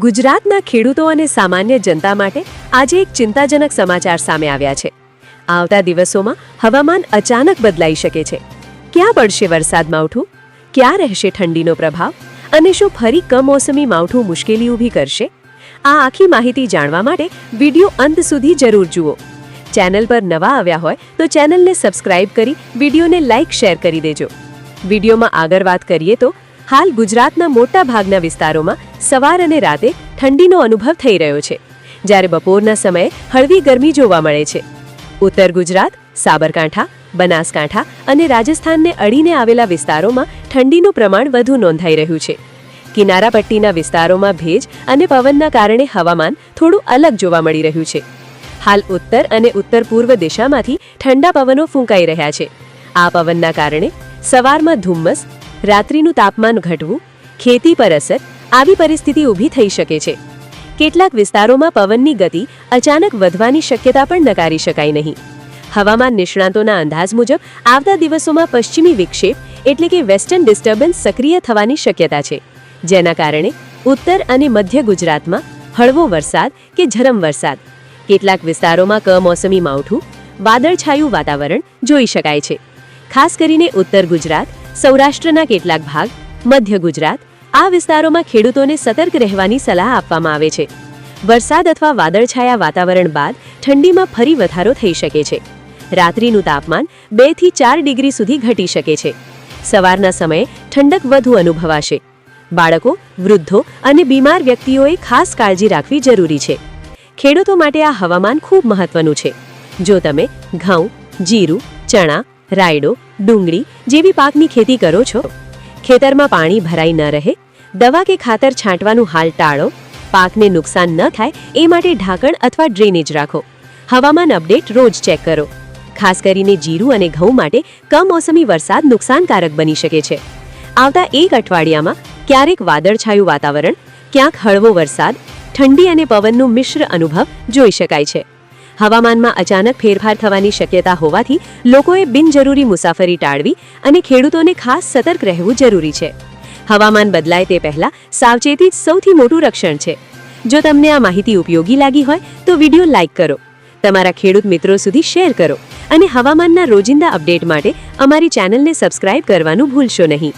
ગુજરાતના ખેડૂતો અને સામાન્ય જનતા માટે આજે એક ચિંતાજનક સમાચાર સામે આવ્યા છે. આવતા દિવસોમાં હવામાન અચાનક બદલાઈ શકે છે. ક્યાં પડશે વરસાદ માવઠું? ક્યાં રહેશે ઠંડીનો પ્રભાવ? અને શું ફરી કમોસમી માવઠું મુશ્કેલી ઊભી કરશે? આ આખી માહિતી જાણવા માટે વીડિયો અંત સુધી જરૂર જુઓ. ચેનલ પર નવા આવ્યા હોય તો ચેનલને સબસ્ક્રાઇબ કરી વિડીયોને લાઇક શેર કરી દેજો. વિડીયોમાં આગળ વાત કરીએ તો હાલ ગુજરાતના મોટા ભાગના વિસ્તારોમાં સવાર અને રાતે ઠંડીનો અનુભવ થઈ રહ્યો છે, જ્યારે બપોરના સમયે હળવી ગરમી જોવા મળે છે. ઉત્તર ગુજરાત, સાબરકાંઠા, બનાસકાંઠા અને રાજસ્થાનને અડીને આવેલા વિસ્તારોમાં ઠંડીનું પ્રમાણ વધુ નોંધાઈ રહ્યું છે. કિનારા પટ્ટીના વિસ્તારોમાં ભેજ અને પવનના કારણે હવામાન થોડું અલગ જોવા મળી રહ્યું છે. હાલ ઉત્તર અને ઉત્તર પૂર્વ દિશામાંથી ઠંડા પવનો ફૂંકાઈ રહ્યા છે. આ પવનના કારણે સવારમાં ધુમ્મસ રાત્રિનું તાપમાન ઘટવું, ખેતી પર અસર, આવી પરિસ્થિતિ ઊભી થઈ શકે છે. કેટલાક વિસ્તારોમાં પવનની ગતિ અચાનક વધવાની શક્યતા પણ નકારી શકાય નહીં. હવામાન નિષ્ણાતોના અંદાજ મુજબ, આવતા દિવસોમાં પશ્ચિમી વિક્ષેપ એટલે કે વેસ્ટર્ન ડિસ્ટર્બન્સ સક્રિય થવાની શક્યતા છે. જેના કારણે ઉત્તર અને મધ્ય ગુજરાતમાં હળવો વરસાદ કે ઝરમ વરસાદ. કેટલાક વિસ્તારોમાં કમોસમી માવઠું, વાદળછાયું વાતાવરણ જોઈ શકાય છે. ખાસ કરીને ઉત્તર ગુજરાત સૌરાષ્ટ્રના કેટલાક ભાગ, મધ્ય ગુજરાત, આ વિસ્તારોમાં ખેડૂતોને સતર્ક રહેવાની સલાહ આપવામાં આવે છે. વરસાદ અથવા વાદળછાયા વાતાવરણ બાદ ઠંડીમાં ફરી વધારો થઈ શકે છે. રાત્રિનું તાપમાન બેથી ચાર ડિગ્રી સુધી ઘટી શકે છે. સવારના સમયે ઠંડક વધુ અનુભવાશે. બાળકો, વૃદ્ધો અને બીમાર વ્યક્તિઓએ ખાસ કાળજી રાખવી જરૂરી છે. ખેડૂતો માટે આ હવામાન ખૂબ મહત્વનું છે. જો તમે ઘઉં, જીરું, ચણા રાયડો, ડુંગળી જેવી પાકની ખેતી કરો છો? ખેતરમાં પાણી ભરાઈ ન રહે, દવા કે ખાતર છાંટવાનું હાલ ટાળો, પાકને નુકસાન ન થાય એ માટે ઢાંકણ અથવા ડ્રેનેજ રાખો. હવામાન અપડેટ રોજ ચેક કરો. ખાસ કરીને જીરું અને ઘઉં માટે કમોસમી વરસાદ નુકસાનકારક બની શકે છે. આવતા એક અઠવાડિયામાં ક્યારેક વાદળછાયું વાતાવરણ, ક્યાંક હળવો વરસાદ, ઠંડી અને પવનનું મિશ્ર અનુભવ જોઈ શકાય છે. હવામાનમાં અચાનક ફેરફાર થવાની શક્યતા હોવાથી લોકોએ બિનજરૂરી મુસાફરી ટાળવી અને ખેડૂતોને ખાસ સતર્ક રહેવું જરૂરી છે. હવામાન બદલાય તે પહેલા સાવચેતી જ સૌથી મોટું રક્ષણ છે. જો તમને આ માહિતી ઉપયોગી લાગી હોય તો વીડિયો લાઇક કરો. તમારા ખેડૂત મિત્રો સુધી શેર કરો અને હવામાનના રોજિંદા અપડેટ માટે અમારી ચેનલને સબસ્ક્રાઇબ કરવાનું ભૂલશો નહીં.